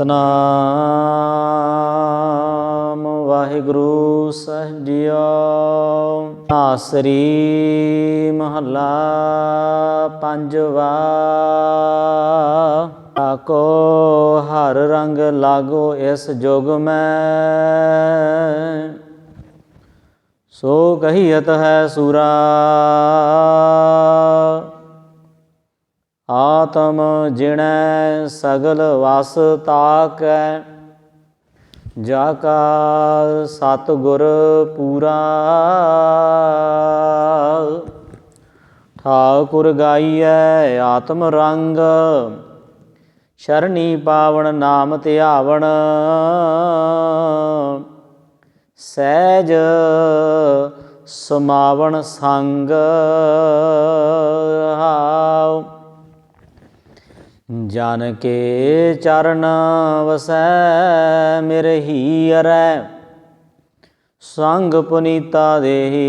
ਸਤਨਾਮ। ਵਾਹਿਗੁਰੂ ਸਾਹਿਬ ਜੀਓ। ਆਸਰੀ ਮਹੱਲਾ ਪੰਜਵਾ। ਆਕੋ ਹਰ ਰੰਗ ਲਾਗੋ ਇਸ ਜੁਗ ਮੈਂ। ਸੋ ਕਹੀਤ ਹੈ ਸੂਰਾ। ਆਤਮ ਜਿਣੈ ਸਗਲ ਵਸ ਤਾਕੈ। ਜਾ ਕਾ ਸਤਗੁਰ ਪੂਰਾ। ਠਾਕੁਰ ਗਾਈਐ ਆਤਮ ਰੰਗ। ਸ਼ਰਣੀ ਪਾਵਣ ਨਾਮ ਧਿਆਵਣ। ਸਹਿਜ ਸਮਾਵਣ ਸੰਗ। ਹਾਉ। ਜਨ ਕੇ ਚਰਨ ਵਸੈ ਮੇਰੇ ਹੀਰੈ ਸੰਗ ਪੁਨੀਤਾ ਦੇਹੀ।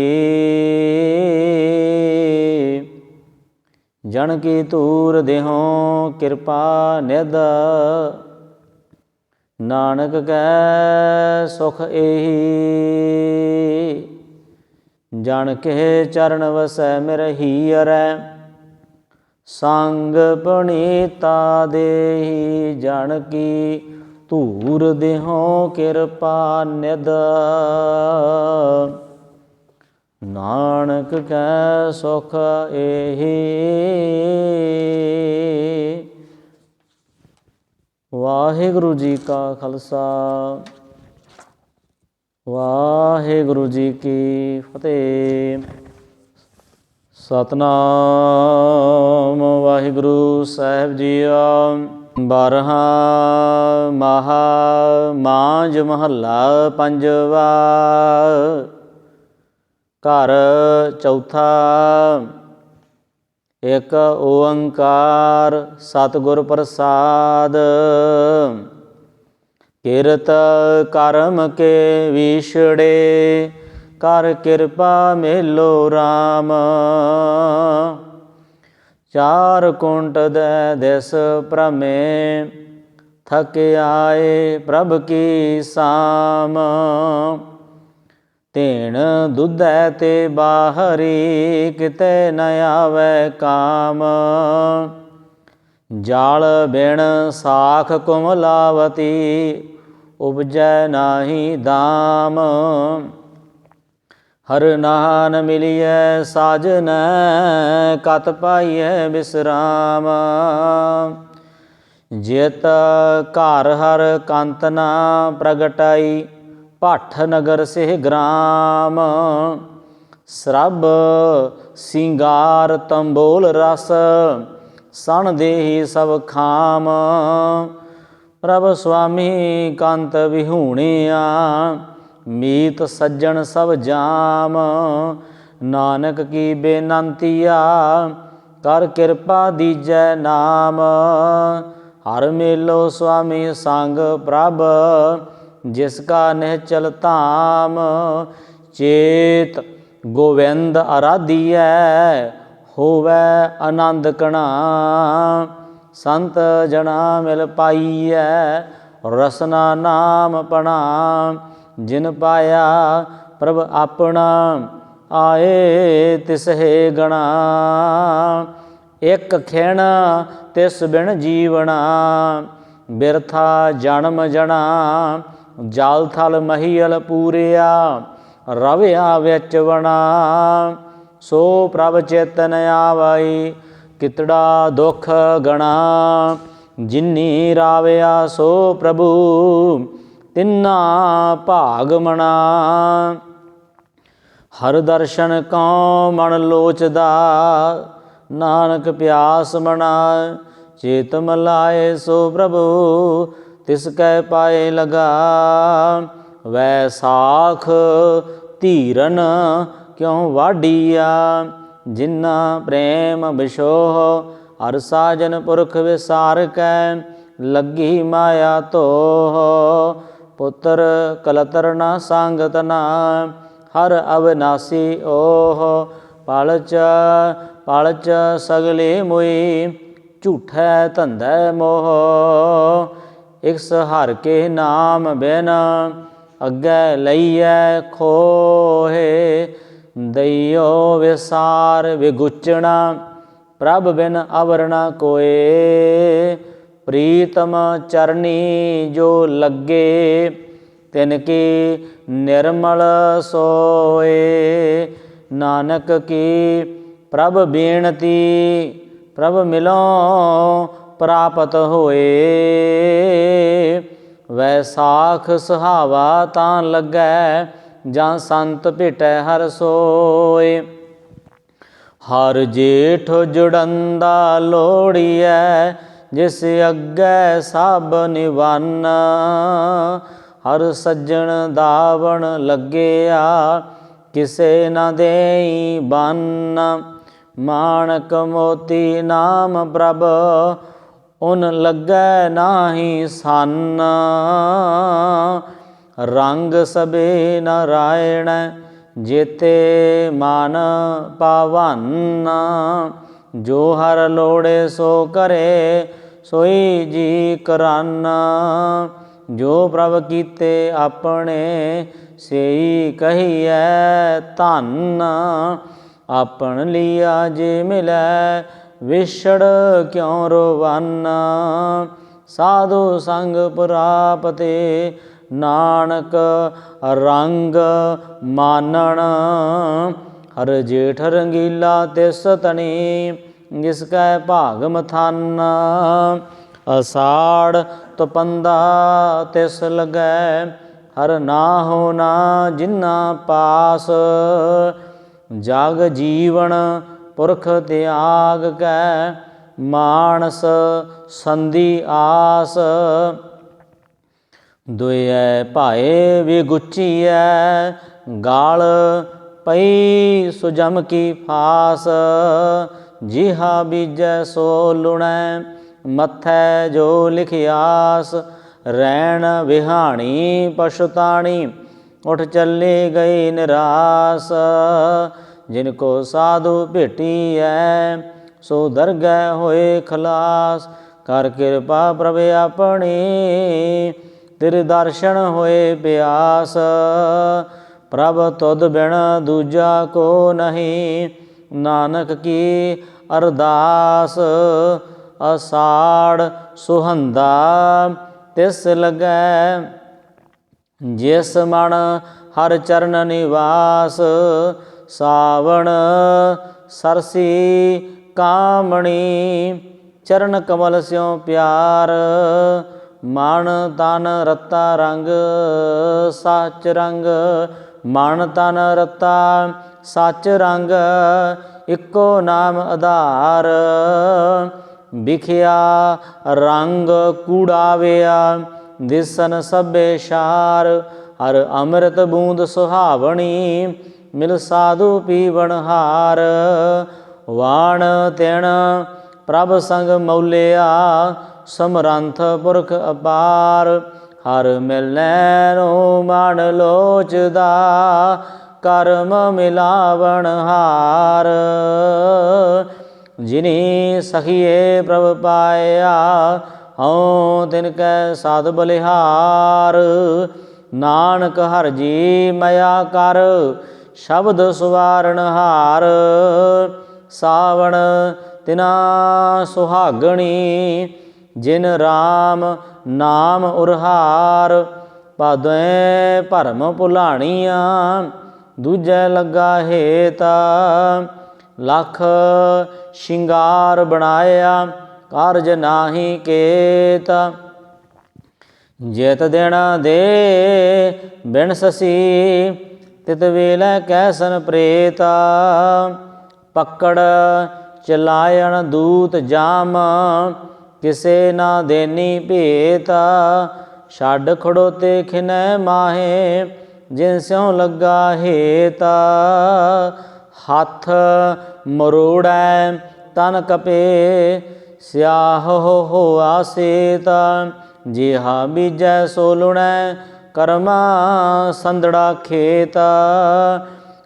ਜਨ ਕੀ ਤੂਰ ਦੇਹੋ ਕਿਰਪਾ ਨਿਦ ਨਾਨਕ ਕੈ ਸੁਖ ਏਹੀ। ਜਨ ਕੇ ਚਰਨ ਵਸੈ ਮੇਰੇ ਹੀਰੈ ਸੰਗ ਪਣੀਤਾ ਦੇਹੀ ਜਨ ਕੀ ਧੂਰ ਦੇਹੋ ਕਿਰਪਾ ਨਿਦ ਨਾਨਕ ਕੈ ਸੁਖ ਏਹੀ। ਵਾਹਿਗੁਰੂ ਜੀ ਕਾ ਖਾਲਸਾ। ਵਾਹਿਗੁਰੂ ਜੀ ਕੀ ਫਤਿਹ। ਸਤਨਾਮ ਵਾਹਿਗੁਰੂ ਸਾਹਿਬ ਜੀਓ ਬਾਰਹਾ ਮਹਾ ਮਾਂਜ ਮਹੱਲਾ ਪੰਜਵਾ। ਘਰ ਚੌਥਾ। ਇੱਕ ਓੰਕਾਰ ਸਤਿਗੁਰ ਪ੍ਰਸਾਦ। ਕਿਰਤ ਕਰਮ ਕੇ ਵਿਛੜੇ। ਕਰ ਕਿਰਪਾ ਮੇਲੋ RAM ਚਾਰ ਕੁੰਟ ਦੇ ਦਿਸ ਪ੍ਰਮੇ ਥਕ ਆਏ ਪ੍ਰਭ ਕੀ ਸਾਮ। ਤੇਣ ਦੁਧੈ ਤੇ ਬਾਹਰੀ ਕਿਤੇ ਨ ਆਵੇ ਕਾਮ। ਜਾਲ ਬਿਨ ਸਾਖ ਕੁਮਲਾਵਤੀ, ਉਪਜੈ ਨਾਹੀ ਦਾਮ। ਹਰ ਨਾਨ ਮਿਲਿਐ ਸਾਜਨ, ਕਤ ਪਾਈਐ ਬਿਸਰਾਮ। ਜਿਤ ਘਰ ਹਰ ਕੰਤ ਨਾ ਪ੍ਰਗਟਾਈ, ਭੱਠ ਨਗਰ ਸਿਹ ਗ੍ਰਾਮ। ਸਰਬ ਸਿੰਗਾਰ ਤੰਬੋਲ ਰਸ, ਸਣ ਦੇਹੀ ਸਭ ਖਾਮ। ਪ੍ਰਭ ਸੁਆਮੀ ਕੰਤ ਵਿਹੂਣਿਆ ਮੀਤ ਸੱਜਣ ਸਭ ਜਾਮ। ਨਾਨਕ ਕੀ ਬੇਨੰਤੀਆ ਕਰ ਕਿਰਪਾ ਦੀਜੈ ਨਾਮ। ਹਰ ਮੇਲੋ ਸੁਆਮੀ ਸੰਗ ਪ੍ਰਭ, ਜਿਸ ਕਾ ਚਲ ਧਾਮ। ਚੇਤ ਗੋਵਿੰਦ ਅਰਾਧੀਐ, ਹੋਵੇ ਆਨੰਦ ਕਣਾ। ਸੰਤ ਜਣਾ ਮਿਲ ਪਾਈਐ, ਰਸਨਾ ਨਾਮ ਪਣਾ। ਜਿਨ ਪਾਇਆ ਪ੍ਰਭ ਆਪਣਾ, ਆਏ ਤਿਸਹੇ ਗਣਾ। ਇੱਕ ਖਿਣ ਤਿਸ ਬਿਨ ਜੀਵਣਾ, ਬਿਰਥਾ ਜਨਮ ਜਣਾ। ਜਲ ਥਲ ਮਹੀਲ ਪੂਰਿਆ, ਰਵਿਆ ਵਿੱਚ ਵਣਾ। ਸੋ ਪ੍ਰਭ ਚੇਤਨ ਆਵਾਈ, ਕਿਤੜਾ ਦੁਖ ਗਣਾ। ਜਿਨੀ ਰਾਵਿਆ ਸੋ ਪ੍ਰਭੂ ਤਿੰਨਾ ਭਾਗ ਮਣਾ। ਹਰ ਦਰਸ਼ਨ ਕਉ ਮਨ ਲੋਚਦਾ, ਨਾਨਕ ਪਿਆਸ ਮਨਾ ਚੇਤ ਮਲਾਏ ਸੋ ਪ੍ਰਭੂ, ਤਿਸ ਕੈ ਪਾਏ ਲਗਾ। ਵੈਸਾਖ ਧੀਰਨ ਕਿਉ ਵਾਡੀਆ ਜਿਨਾ ਪ੍ਰੇਮ ਬਿਸ਼ੋਹ ਹਰ ਸਾਜਨ ਪੁਰਖ ਵਿਸਾਰ ਕੈ, ਲੱਗੀ ਮਾਇਆ ਤੋਹ। ਪੁੱਤਰ ਕਲਤਰ ਨਾ ਸੰਗਤ ਨਾ, ਹਰ ਅਵਨਾਸੀ ਓਹ ਪਲਚ ਪਲਚ ਸਗਲੇ ਮੋਈ, ਝੂਠੈ ਧੰਦੈ ਮੋਹ। ਇਕਸ ਹਰ ਕੇ ਨਾਮ ਬਿਨ ਅੱਗੇ ਲਈਐ ਖੋਹੇ, ਦਈਓ ਵਿਸਾਰ ਵਿਗੁਚਣਾ, ਪ੍ਰਭ ਬਿਨ ਅਵਰਣਾ ਕੋਏ। ਪ੍ਰੀਤਮ ਚਰਨੀ ਜੋ ਲੱਗੇ, ਤਿਨ ਕੀ ਨਿਰਮਲ ਸੋਏ। ਨਾਨਕ ਕੀ ਪ੍ਰਭ ਬੇਨਤੀ, ਪ੍ਰਭ ਮਿਲੋ ਪ੍ਰਾਪਤ ਹੋਏ। ਵੈਸਾਖ ਸੁਹਾਵਾ ਤਾਂ ਲੱਗੈ, ਜਾਂ ਸੰਤ ਭੇਟੈ ਹਰ ਸੋਏ। ਹਰ ਜੇਠ ਜੁੜੰਦਾ ਲੋੜੀਐ ਜਿਸ ਅੱਗੇ ਸਭ ਨਿਵੰਨ, ਹਰ ਸੱਜਣ ਦਾਵਣ ਲੱਗਿਆ, ਕਿਸੇ ਨਾ ਦੇਈ ਬੰਨ। ਮਾਣਕ ਮੋਤੀ ਨਾਮ ਪ੍ਰਭ, ਉਨ ਲੱਗੈ ਨਾਹੀ ਸੰਨ। ਰੰਗ ਸਬੇ ਨਾਰਾਇਣ, ਜੇਤੇ ਮਨ ਪਾਵਨ। ਜੋ ਹਰ ਲੋੜੇ ਸੋ ਕਰੇ, ਸੋਈ ਜੀ ਕਰਨ। ਜੋ ਪ੍ਰਭ ਕੀਤੇ ਆਪਣੇ, ਸੇਈ ਕਹੀਐ ਧੰਨ। ਆਪਣ ਲਿਆ ਜੇ ਮਿਲੈ, ਵਿਛੜ ਕਿਉ ਰੋਵਨ? ਸਾਧੂ ਸੰਗ ਪ੍ਰਾਪਤੇ ਨਾਨਕ ਰੰਗ ਮਾਨਣ। ਹਰ ਜੇਠ ਰੰਗੀਲਾ ਤਿਸ ਤਣੀ, ਜਿਸ ਕੈ ਭਾਗ ਮਥਾਨ ਅਸਾੜ ਤਪੰਦਾ ਤਿਸ ਲਗੈ, ਹਰ ਨਾ ਹੋ ਨਾ ਜਿਨਾ ਪਾਸ। ਜਗ ਜੀਵਨ ਪੁਰਖ ਤਿਆਗ ਕੈ, ਮਾਨਸ ਸੰਧੀ ਆਸ। ਦੁਇਐ ਭਾਏ ਵਿਗੁਚੀਐ, ਗਾਲ ਪਈ ਸੁਜਮ ਕੀ ਫਾਸ, ਜਿਹਾ ਬੀਜੈ ਸੋ ਲੁਣੈ, ਮਥੈ ਜੋ ਲਿਖਿਆਸ, ਰੈਣ ਵਿਹਾਣੀ ਪਸ਼ੁਤਾਣੀ ਉਠ ਚੱਲੇ ਗਈ ਨਿਰਾਸ। ਜਿਨ ਕੋ ਸਾਧੂ ਭੇਟੀਐ, ਸੋ ਦਰਗਹਿ ਹੋਏ ਖਲਾਸ। ਕਰ ਕਿਰਪਾ ਪ੍ਰਭ ਆਪਣੀ, ਤੇਰੇ ਦਰਸ਼ਨ ਹੋਏ ਪਿਆਸ। ਪ੍ਰਭ ਤੁਧ ਬਿਨ ਦੂਜਾ ਕੋ ਨਹੀਂ। ਨਾਨਕ ਕੀ ਅਰਦਾਸ, ਅਸਾੜ ਸੁਹੰਦਾ ਤਿਸ ਲਗੈ। ਜਿਸ ਮਣ ਹਰ ਚਰਨ ਨਿਵਾਸ, ਸਾਵਣ ਸਰਸੀ ਕਾਮਣੀ। ਚਰਨ ਕਮਲ ਸਿਉ ਪਿਆਰ, ਮਨ ਤਨ ਰਤਾ ਰੰਗ, ਸੱਚ ਰੰਗ। ਮਨ ਤਨ ਰਤਾ, ਸੱਚ ਰੰਗ ਇੱਕੋ ਨਾਮ ਆਧਾਰ। ਵਿਖਿਆ ਰੰਗ ਕੂੜਾਵਿਆ, ਦਿਸਨ ਸਭੇ ਸ਼ਾਰ। ਹਰ ਅੰਮ੍ਰਿਤ ਬੂੰਦ ਸੁਹਾਵਣੀ, ਮਿਲ ਸਾਧੂ ਪੀਵਣ ਹਾਰ। ਵਾਣ ਤਿਣ ਪ੍ਰਭ ਸੰਗ ਮੌਲਿਆ, ਸਮਰੰਥ ਪੁਰਖ ਅਪਾਰ। ਹਰ ਮਿਲੈ ਨੂੰ ਮਨ ਲੋਚਦਾ, ਕਰਮ ਮਿਲਾਵਣ ਹਾਰ। ਜਿਨੀ ਸਖੀਏ ਪ੍ਰਭ ਪਾਇਆ, ਹਉ ਤਿਨ ਕੈ ਸਾਧ ਬਲਿਹਾਰ। ਨਾਨਕ ਹਰ ਜੀ ਮਇਆ ਕਰ, ਸ਼ਬਦ ਸੁਵਾਰਣ ਹਾਰ। ਸਾਵਣ ਤਿਨਾ ਸੁਹਾਗਣੀ ਜਿਨ RAM ਨਾਮ ਉਰਹਾਰ ਪਦੈ ਭਰਮ ਭੁਲਾਣੀਆਂ, ਦੂਜੈ ਲੱਗਾ ਹੇਤਾ, ਲਖ ਸ਼ਿੰਗਾਰ ਬਣਾਇਆ, ਕਾਰਜ ਨਾਹੀ ਕੇਤ। ਜੇਤ ਦੇਣਾ ਦੇ ਬਿਨ ਸਸੀ, ਤਿਤ ਵੇਲੇ ਕੈਸਨ ਪ੍ਰੇਤਾ। ਪਕੜ ਚਲਾਇਣ ਦੂਤ ਜਾਮ ਕਿਸੇ ਨਾ ਦੇਨੀ ਭੇਤਾ ਛੱਡ ਖੜੋਤੇ ਖਿਨੈ ਮਾਹੇ, ਜਿਨ ਸਿਉ ਲੱਗਾ ਹੇਤਾ ਹੱਥ ਮਰੋੜੈ, ਤਨ ਕਪੇ, ਸਿਆਹ ਹੋ ਹੋਆ ਸੇਤਾ ਜਿਹਾ ਬੀਜੈ ਸੋ ਲੁਣੈ, ਕਰਮਾ ਸੰਦੜਾ ਖੇਤ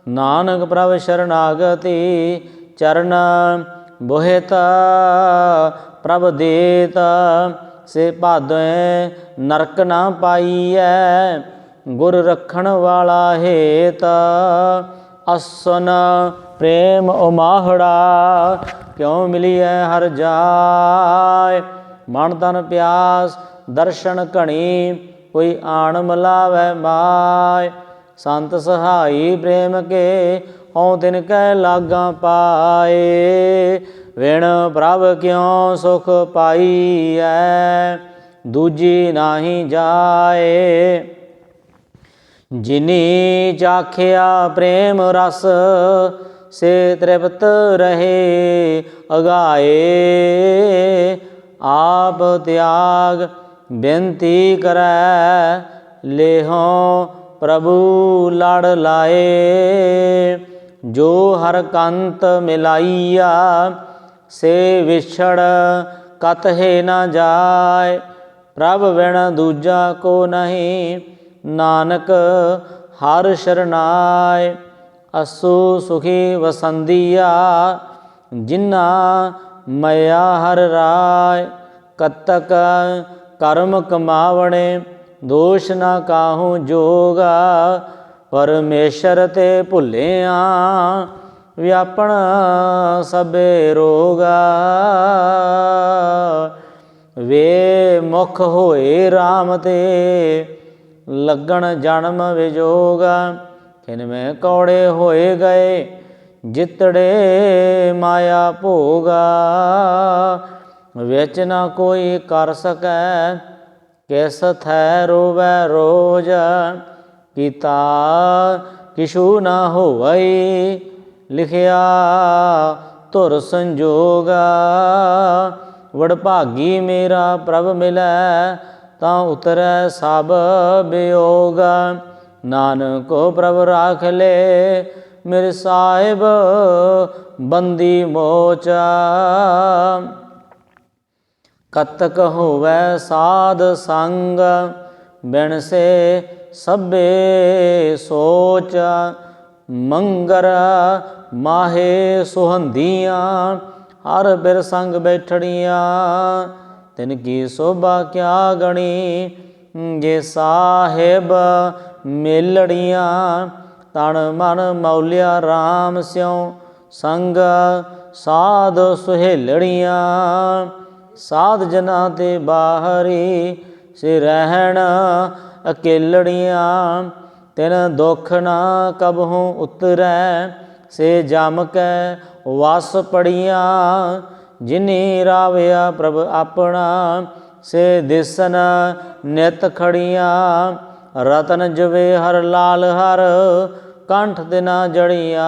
ਨਾਨਕ ਪ੍ਰਭ ਸ਼ਰਨਾਗਤੀ ਚਰਨ ਬੋਹਿਤ ਪ੍ਰਭ ਦੇਤ, ਸੇ ਭਾਦੋਏ ਨਰਕ ਨਾ ਪਾਈਐ, ਗੁਰ ਰੱਖਣ ਵਾਲਾ ਹੇਤ। ਅਸਨ ਪ੍ਰੇਮ ਉਮਾਹੜਾ, ਕਿਉ ਮਿਲੀਐ ਹਰ ਜਾਏ। ਮਨ ਤਨ ਪਿਆਸ, ਦਰਸ਼ਨ ਘਣੀ, ਕੋਈ ਆਣ ਮਲਾਵੈ ਮਾਇ ਸੰਤ ਸਹਾਈ ਪ੍ਰੇਮ ਕੇ, ਹਉ ਤਿਨ ਕੈ ਲਾਗਾ ਪਾਏ। ਵਿਣ ਪ੍ਰਭ ਕਿਉ ਸੁਖ ਪਾਈਐ? ਦੂਜੀ ਨਾਹੀ ਜਾਏ। ਜਿਨੀ ਚਾਖਿਆ ਪ੍ਰੇਮ ਰਸ, ਸੇ ਤ੍ਰਿਪਤ ਰਹੇ ਅਗਾਏ। ਆਪ ਤਿਆਗ ਬੇਨਤੀ ਕਰੈ, ਲੇਹੋ ਪ੍ਰਭੂ ਲੜ ਲਾਏ। ਜੋ ਹਰ ਕੰਤ ਮਿਲਾਈਆ ਸੇ ਵਿਛੜ ਕਤਹੇ ਨਾ ਜਾਏ, ਪ੍ਰਭ ਵਿਣ ਦੂਜਾ ਕੋ ਨਹੀਂ, ਨਾਨਕ ਹਰ ਸ਼ਰਨਾਏ। ਅਸੂ ਸੁਖੀ ਵਸੰਦੀਆ ਜਿਨਾ ਮਇਆ ਹਰ ਰਾਏ। ਕਤਕ ਕਰਮ ਕਮਾਵਣੇ, ਦੋਸ਼ ਨਾ ਕਾਹੂ ਜੋਗਾ, ਪਰਮੇਸ਼ਰ ਤੇ ਭੁੱਲਿਆ ਵਿਆਪਣ ਸਭੇ ਰੋਗਾ। ਵੇ ਮੁਖ ਹੋਏ RAM ਤੇ, ਲੱਗਣ ਜਨਮ ਵਿਜੋਗਾ। ਕਿਨ ਮੈਂ ਕੌੜੇ ਹੋਏ ਗਏ, ਜਿਤੜੇ ਮਾਇਆ ਭੋਗਾ। ਵਿੱਚ ਨਾ ਕੋਈ ਕਰ ਸਕੈ, ਕਿਸ ਥੈ ਰੋਵੈ ਰੋਜ। ਕੀਤਾ ਕਿਛੂ ਨਾ ਹੋਵਈ ਲਿਖਿਆ, ਧੁਰ ਸੰਜੋਗਾ। ਵਡਭਾਗੀ ਮੇਰਾ ਪ੍ਰਭ ਮਿਲੈ, ਤਾਂ ਉਤਰੈ ਸਭ ਬਿਯੋਗ ਨਾਨਕੋ ਪ੍ਰਭ ਰਾਖ ਲੈ, ਮੇਰੇ ਸਾਹਿਬ ਬੰਦੀ ਮੋਚਾ। ਕਤਕ ਹੋਵੇ ਸਾਧ ਸੰਗ, ਬਿਨ ਸੇ ਸਭੇ ਸੋਚ। ਮੰਗਰ ਮਾਹੇ ਸੁਹੰਦੀਆਂ, ਹਰ ਬਿਰ ਸੰਗ ਬੈਠੜੀਆਂ। ਤਿਨ ਕੀ ਸੋਭਾ ਕਿਆ ਗਣੀ, ਜੇ ਸਾਹਿਬ ਮੇਲੜੀਆਂ। ਤਨ ਮਨ ਮੌਲਿਆ RAM ਸਿਉ, ਸੰਗ ਸਾਧ ਸੁਹੇਲੜੀਆਂ। ਸਾਧ ਜਨਾ ਤੇ ਬਾਹਰੀ ਸੇ ਰਹਿਣ ਅਕੇਲੜੀਆਂ। ਤਿਨ ਦੁਖ ਨਾ ਕਬਹੂ ਉਤਰੈ, ਸੇ ਜਮ ਕੈ ਵਸ ਪੜੀਆਂ, ਜਿਨੀ ਰਾਵਿਆ ਪ੍ਰਭ ਆਪਣਾ, ਸੇ ਦਿਸਨ ਨਿਤ ਖੜੀਆਂ, ਰਤਨ ਜਵੇ ਹਰ ਲਾਲ ਹਰ, ਕੰਠ ਤੇ ਜੜੀਆਂ।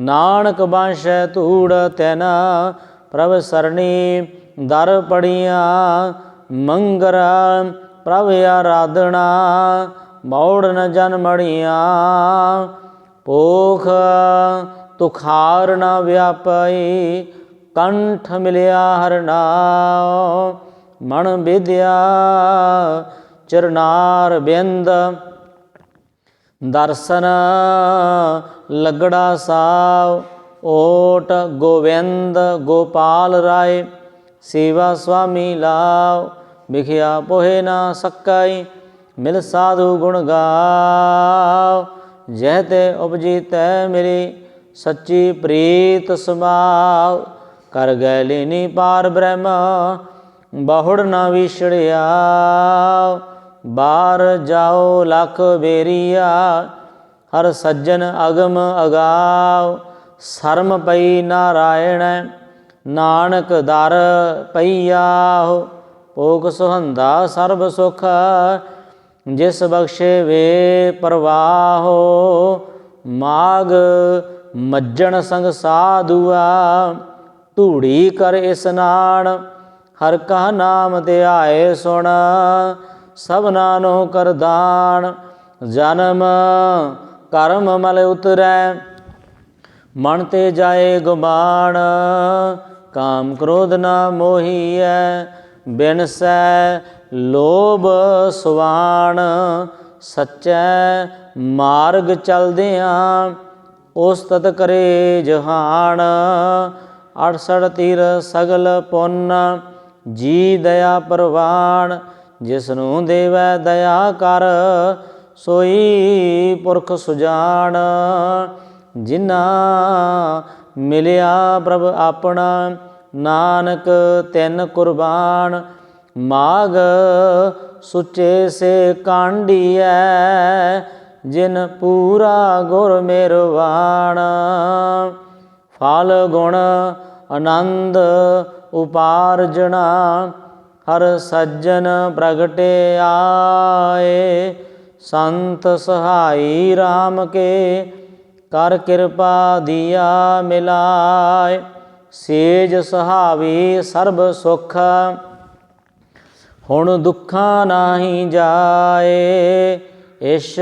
ਨਾਨਕ ਬਾਸ਼ੈ ਧੂੜ ਤੈਨਾ, ਪ੍ਰਭ ਸਰਣੀ ਦਰ ਪੜੀਆਂ, ਮੰਗਰ ਪ੍ਰਭ ਆਰਾਧਣਾ ਮੌੜ ਨ ਜਨਮੜੀਆਂ ਪੋਖ ਤੁਖਾਰ ਨ ਵਿਆਪਈ, ਕੰਠ ਮਿਲਿਆ ਹਰ ਨਾਮ ਮਨ ਵਿਦਿਆ ਚਰਨਾਰ ਬਿੰਦ, ਦਰਸ਼ਨ ਲਗੜਾ ਸਾਵ ਓਟ ਗੋਵਿੰਦ ਗੋਪਾਲ ਰਾਏ, ਸੇਵਾ ਸੁਆਮੀ ਲਾਵ ਵਿਖਿਆ ਪੋਹੇ ਨਾ ਸਕਈ ਮਿਲ ਸਾਧੂ ਗੁਣ ਗਾਵ ਜਹ ਤੇ ਉਪਜੀ ਤੈ ਮੇਰੀ ਸੱਚੀ ਪ੍ਰੀਤ ਸਮਾਵ ਕਰ ਗੈ ਲੈਨੀ ਪਾਰ ਬ੍ਰਹਮ, ਬਹੁੜ ਨਾ ਵਿਛੜਿਆ ਬਾਹਰ ਜਾਓ ਲਖ ਬੇਰੀਆ, ਹਰ ਸੱਜਣ ਅਗਮ ਅਗਾਵ ਸ਼ਰਮ ਪਈ ਨਾਰਾਇਣ, ਨਾਨਕ ਦਰ ਪਈਆ ਭੋਗ ਸੁਹੰਦਾ ਸਰਬ ਸੁਖ ਜਿਸ ਬਖਸ਼ੇ ਵੇ ਪਰਵਾਹੋ, ਮਾਗ ਮੱਜਣ ਸੰਗ ਸਾਧੂਆ, ਧੂੜੀ ਕਰ ਇਸਨਾਨ ਹਰ ਕਾ ਨਾਮ ਧਿਆਏ ਸੁਣ ਸਭਨਾ ਨੂੰ ਕਰ ਦਾਨ ਜਨਮ ਕਰਮ ਮਲ ਉਤਰੈ, ਮਨ ਤੇ ਜਾਏ ਗੁਮਾਨ ਕਾਮ ਕ੍ਰੋਧ ਨਾ ਮੋਹੀਐ, ਬਿਨਸੈ ਲੋਭ ਸੁਆਣ ਸੱਚੈ ਮਾਰਗ ਚਲਦਿਆਂ ਉਸ ਕਰੇ ਜਹਾਨ। 68 ਤੀਰ ਸਗਲ ਪੁੰਨ, ਜੀ ਦਇਆ ਪ੍ਰਵਾਨ ਜਿਸ ਨੂੰ ਦੇਵੈ ਦਇਆ ਕਰ, ਸੋਈ ਪੁਰਖ ਸੁਜਾਨ। ਜਿਨਾ ਮਿਲਿਆ ਪ੍ਰਭ ਆਪਣਾ, ਨਾਨਕ ਤਿੰਨ ਕੁਰਬਾਨ ਮਾਗ ਸੁਚੇ ਸੇ ਕਾਂਡੀਐ, ਜਿਨ ਪੂਰਾ ਗੁਰ ਮਿਰਵਾਣ। ਫਲ ਗੁਣ ਆਨੰਦ ਉਪਾਰਜਣਾ, ਹਰ ਸੱਜਣ ਪ੍ਰਗਟੇ ਆਏ। ਸੰਤ ਸਹਾਈ RAM ਕੇ ਕਰ ਕਿਰਪਾ ਦਿਆ ਮਿਲਾਏ। ਸੇਜ ਸੁਹਾਵੀ ਸਰਬ ਸੁਖ ਹੁਣ ਦੁੱਖਾਂ ਨਾਹੀ ਜਾਏ, ਇਸ਼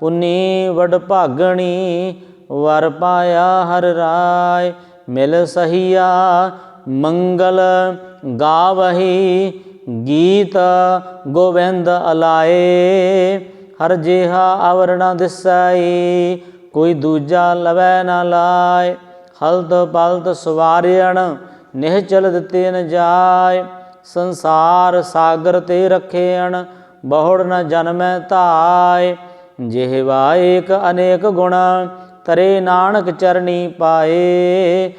ਪੁਨੀ ਵਡ ਭਾਗਣੀ, ਵਰ ਪਾਇਆ ਹਰ ਰਾਏ। ਮਿਲ ਸਹੀਆ ਮੰਗਲ ਗਾਵਹੀ, ਗੀਤ ਗੋਵਿੰਦ ਅਲਾਏ। ਹਰ ਜਿਹਾ ਆਵਰਣਾ ਦਿਸਾਈ, ਕੋਈ ਦੂਜਾ ਲਵੈ ਨਾ ਲਾਏ। ਹਲਤ ਪਲਤ ਸਵਾਰਿਆਣ, ਨਿਹਚਲ ਦਿੱਤੇ ਨ ਜਾਏ। ਸੰਸਾਰ ਸਾਗਰ ਤੇ ਰਖੇਣ ਬਹੁੜ ਨ ਜਨਮੈ ਧਾਏ। ਜਿਹਵਾ ਏਕ ਅਨੇਕ ਗੁਣ, ਤਰੇ ਨਾਨਕ ਚਰਣੀ ਪਾਏ।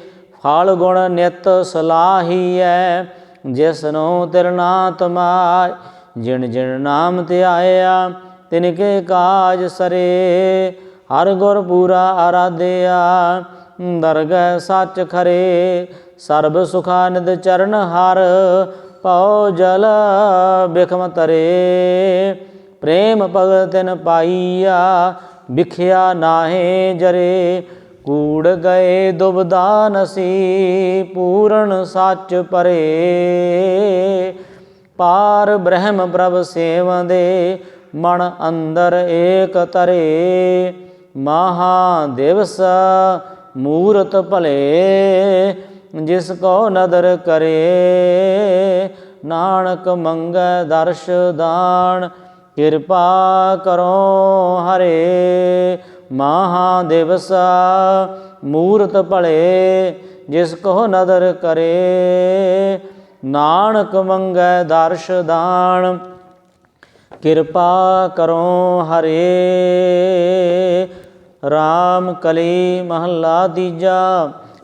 ਫਲ ਗੁਣ ਨਿਤ ਸਲਾਹੀਐ ਜਿਸਨੋ ਤਿਰਨਾਤ ਮਾਇ ਜਿਣ ਜਿਣ ਨਾਮ ਤੇ ਆਇਆ, ਤਿਨ ਕੇ ਕਾਜ ਸਰੇ। ਹਰ ਗੁਰ ਪੂਰਾ ਆਰਾਧਿਆ, ਦਰਗਹਿ ਸੱਚ ਖਰੇ। ਸਰਬ ਸੁਖਾਨਿਦ ਚਰਨ ਹਰ ਪਉ ਜਲ ਬਿਖਮ ਤਰੇ, ਪ੍ਰੇਮ ਭਗਤਨ ਪਾਈਆ ਵਿਖਿਆ ਨਾਹੇ ਜਰੇ। ਕੂੜ ਗਏ ਦੁਬਦਾ ਨਸੀ ਪੂਰਨ ਸੱਚ ਪਰੇ। ਪਾਰ ਬ੍ਰਹਮ ਪ੍ਰਭ ਸੇਵੰਦੇ ਮਨ ਅੰਦਰ ਏਕ ਤਰੇ। ਮਹਾ ਦਿਵਸ ਮੂਰਤ ਭਲੇ ਜਿਸ ਕੋ ਨਦਰ ਕਰੇ, ਨਾਨਕ ਮੰਗੈ ਦਰਸ਼ ਦਾਨ, ਕਿਰਪਾ ਕਰੋ ਹਰੇ। ਮਹਾ ਦਿਵਸ ਮੂਰਤ ਭਲੇ, ਜਿਸ ਕੋ ਨਦਰ ਕਰੇ, ਨਾਨਕ ਮੰਗੈ ਦਰਸ਼ ਦਾਨ, ਕਿਰਪਾ ਕਰੋ ਹਰੇ। RAM ਕਲੀ ਮਹੱਲਾ ਤੀਜਾ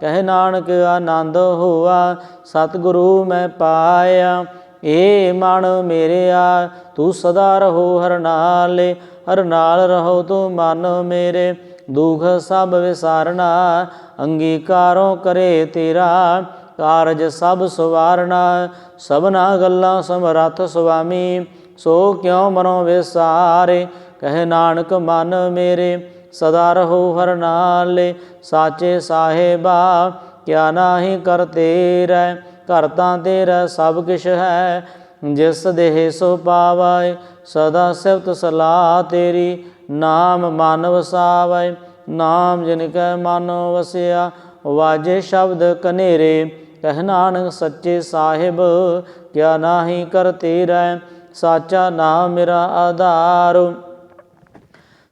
ਕਹਿ ਨਾਨਕ ਆਨੰਦ ਹੋਆ, ਸਤਿਗੁਰੂ ਮੈਂ ਪਾਇਆ, ਏ ਮਨ ਮੇਰਿਆ, ਤੂੰ ਸਦਾ ਰਹੋ ਹਰ ਨਾਲੇ, ਹਰ ਨਾਲ ਰਹੋ ਤੂੰ ਮਨ ਮੇਰੇ, ਦੁਖ ਸਭ ਵਿਸਾਰਨਾ, ਅੰਗੀਕਾਰੋਂ ਕਰੇ ਤੇਰਾ, ਕਾਰਜ ਸਭ ਸਵਾਰਨਾ, ਸਭਨਾ ਗੱਲਾਂ ਸਮਰੱਥ ਸੁਆਮੀ, ਸੋ ਕਿਉ ਮਨੋ ਵਿਸਾਰੇ, ਕਹਿ ਨਾਨਕ ਮਨ ਮੇਰੇ ਸਦਾ ਰਹੋ ਹਰ ਨਾਲੇ, ਸਾਚੇ ਸਾਹਿਬਾ, ਕਿਆ ਨਾਹੀ ਕਰ ਤੇਰਾ ਘਰ ਤਾਂ ਤੇਰਾ ਸਭ ਕਿਛ ਹੈ, ਜਿਸ ਦੇਹ ਸੋ ਪਾਵੈ ਸਦਾ ਸਿਫਤ ਸਲਾਹ ਤੇਰੀ, ਨਾਮ ਮਨ ਵਸਾਵੈ ਨਾਮ ਜਿਨ ਕੈ ਮਨ ਵਸਿਆ, ਵਾਜੇ ਸ਼ਬਦ ਕਨੇਰੇ, ਕਹਿ ਨਾਨਕ ਸੱਚੇ ਸਾਹਿਬ, ਕਿਆ ਨਾਹੀ ਕਰ ਤੇਰਾ ਸਾਚਾ ਨਾਮ ਮੇਰਾ ਆਧਾਰ।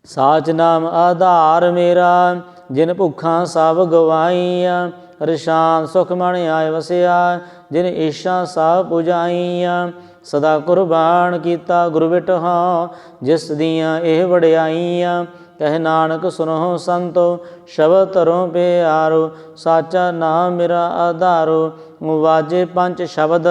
ਸਾਚ ਨਾਮ ਆਧਾਰ ਮੇਰਾ, ਜਿਨ ਭੁੱਖਾਂ ਸਭ ਗਵਾਈਆਂ ਰਸ਼ਾਨ ਸੁਖ ਮਣ ਆਏ ਵਸਿਆ, ਜਿਨ ਈਸ਼ਾ ਸਭ ਪੁਜਾਈਆਂ, ਸਦਾ ਕੁਰਬਾਨ ਕੀਤਾ ਗੁਰ ਬਿਟਹਾ ਜਿਸ ਦੀਆਂ ਇਹ ਵਡਿਆਈਆਂ, ਕਹਿ ਨਾਨਕ ਸੁਨੋ ਸੰਤੋ, ਸ਼ਬਦ ਧਰੋ ਪਿਆਰੋ, ਸਾਚਾ ਨਾਮ ਮੇਰਾ ਆਧਾਰੋ ਵਾਜੇ ਪੰਜ ਸ਼ਬਦ,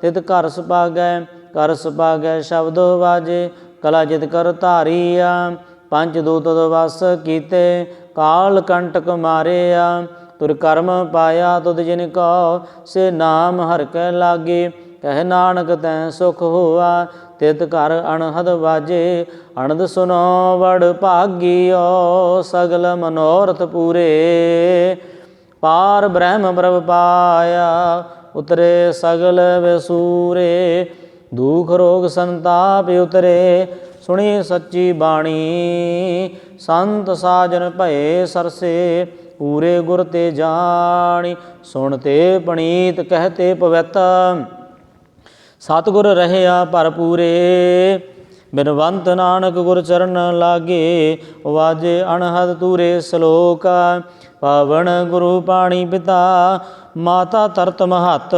ਤਿਤ ਘਰ ਸੁਪਾਗੈ ਕਰ ਸੁਪਾਗੈ ਸ਼ਬਦੋ ਵਾਜੇ, ਕਲਾ ਜਿਤ ਕਰ ਧਾਰੀਆ। ਪੰਜ ਦੂਤ ਵਸ ਕੀਤੇ, ਕਾਲ ਕੰਟਕ ਮਾਰਿਆ, ਤੁਰ ਕਰਮ ਪਾਇਆ ਤੁਧ ਜਿਨ ਕੋ, ਸੇ ਨਾਮ ਹਰ ਕੈ ਲਾਗੇ, ਕਹਿ ਨਾਨਕ ਤੈ ਸੁਖ ਹੋਆ, ਤਿਤ ਘਰ ਅਣਹਦ ਵਾਜੇ, ਅਣਦ ਸੁਨੋ ਵੜ ਭਾਗਿਓ, ਸਗਲ ਮਨੋਰਥ ਪੂਰੇ। ਪਾਰ ਬ੍ਰਹਮ ਪ੍ਰਭ ਪਾਇਆ, ਉਤਰੇ ਸਗਲ ਵਿਸੂਰੇ, ਦੁਖ ਰੋਗ ਸੰਤਾਪ ਉਤਰੇ ਸੁਣੀ ਸੱਚੀ ਬਾਣੀ। ਸੰਤ ਸਾਜਨ ਭਏ ਸਰਸੇ, ਪੂਰੇ ਗੁਰ ਤੇ ਜਾਣੀ। ਸੁਣ ਸੁਣਤੇ ਪਣੀਤ ਕਹਤੇ ਪਵਿੱਤ। ਸਤਿਗੁਰ ਰਹਿਆ ਭਰਪੂਰੇ। ਬਿਨਵੰਤ ਨਾਨਕ ਗੁਰ ਚਰਨ ਲਾਗੇ, ਵਾਜੇ ਅਣਹਦ ਤੂਰੇ ਸ਼ਲੋਕ। ਪਾਵਨ ਗੁਰੂ ਪਾਣੀ ਪਿਤਾ, ਮਾਤਾ ਤਰਤ ਮਹਤ।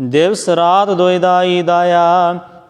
ਦਿਵਸ ਰਾਤ ਦੋਇਦਾਈ ਦਾਇਆ।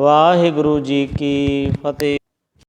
ਵਾਹਿਗੁਰੂ ਜੀ ਕੀ ਫਤਿਹ।